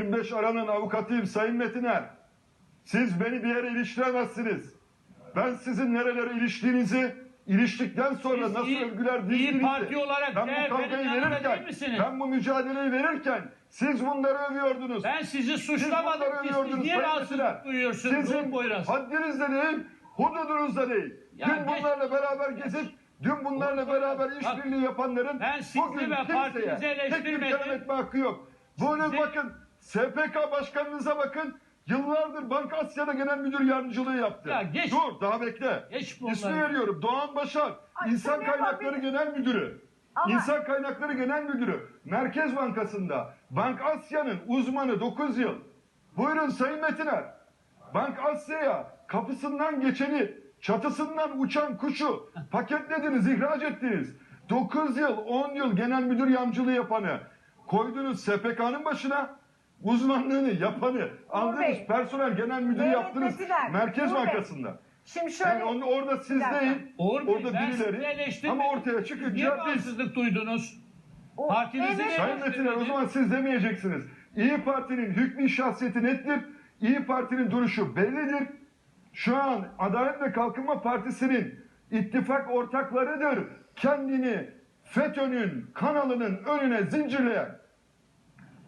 25 aranın avukatıyım Sayın Metiner. Siz beni bir yere iliştiremezsiniz. Ben sizin nerelere iliştiğinizi, iliştikten sonra Siz nasıl İyi- övgüler İyi dizdiğinizi, Parti olarak ben bu kavgayı verirken, ben bu mücadeleyi verirken siz bunları övüyordunuz. Ben sizi Siz suçlamadım ki siz övüyordunuz niye rahatsızlık Metiner. duyuyorsunuz? Sizin haddinizde değil, hududunuzda değil. Ya dün bunlarla beraber gezip, dün bunlarla beraber işbirliği yapanların bugün kimseye tek bir etme hakkı yok. Sizi- bakın, SPK başkanınıza bakın. Yıllardır Banka Asya'da genel müdür yardımcılığı yaptı. Ya geç- Dur daha bekle. Geç İsmi veriyorum. Doğan Başar. Ay, İnsan Kaynakları. Genel Müdürü. Ama- İnsan Kaynakları Genel Müdürü. Merkez Bankası'nda. Bank Asya'nın uzmanı 9 yıl. Buyurun Sayın Metiner. Bank Asya'ya kapısından geçeni, çatısından uçan kuşu paketlediniz, ihraç ettiniz. 9 yıl, 10 yıl genel müdür yamcılığı yapanı koydunuz SPK'nın başına uzmanlığını yapanı aldınız Bey, personel genel müdürü yaptınız Metiner, Merkez Uğur Bey. Bankası'nda. Şimdi şöyle Yani onu orada siz Bir dakika. değil, Uğur Bey, orada ben sizi birileri eleştirmedim. ama ortaya Siz çıkınca Niye biz. rahatsızlık duydunuz? O- Partinizi Evet. Sayın Metiner o zaman siz demeyeceksiniz. İyi Parti'nin hükmü şahsiyeti nettir. İyi Parti'nin duruşu bellidir. Şu an Adalet ve Kalkınma Partisi'nin ittifak ortaklarıdır. Kendini FETÖ'nün kanalının önüne zincirleyen.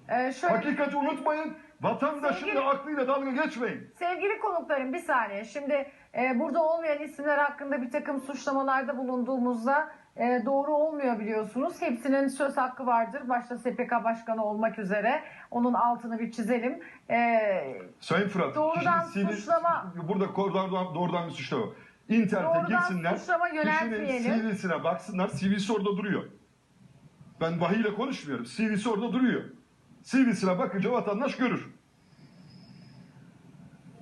Ee, şöyle, Hakikati unutmayın. Vatandaşın Sevgili- da aklıyla dalga geçmeyin. sevgili konuklarım bir saniye. Şimdi e, burada olmayan isimler hakkında bir takım suçlamalarda bulunduğumuzda e, doğru olmuyor biliyorsunuz. Hepsinin söz hakkı vardır. Başta SPK Başkanı olmak üzere. Onun altını bir çizelim. E, Sayın Fırat, Doğrudan suçlama- burada doğrudan, doğrudan bir suçlama. İnternete Doğrudan girsinler, suçlama yöneltmeyelim. CV'sine baksınlar, CV'si orada duruyor. Ben vahiyle konuşmuyorum, CV'si orada duruyor. CV'sine bakınca vatandaş görür.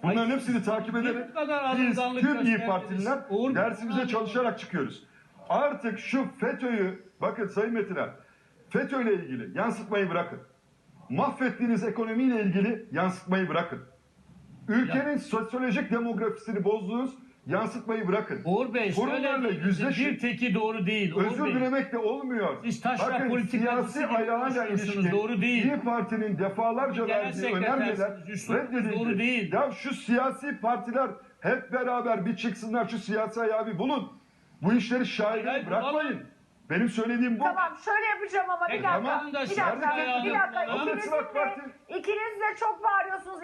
Bunların hepsini takip ederek biz tüm iyi? Partililer dersimize çalışarak çıkıyoruz. Artık şu FETÖ'yü, bakın Sayın Metiner, FETÖ ile ilgili yansıtmayı bırakın. Mahvettiğiniz ekonomiyle ilgili yansıtmayı bırakın. Ülkenin sosyolojik demografisini bozdunuz, yansıtmayı bırakın. Uğur Bey Sorunlarla söylediğinizin yüzleşin. bir teki doğru değil. Uğur Özür Bey. dilemek de olmuyor. Siz taşra Bakın siyasi ayağıyla ilişkin doğru değil. İyi Parti'nin defalarca Genel verdiği önermeler reddedildi. doğru değil. Ya şu siyasi partiler hep beraber bir çıksınlar şu siyasi ayağı bir bulun. Bu işleri şairleri bırakmayın. bulalım. Benim söylediğim bu. Tamam şöyle yapacağım ama bir Peki, dakika. tamam bir dakika. Bir dakika. İkiniz de, ikiniz de çok bağırıyorsunuz.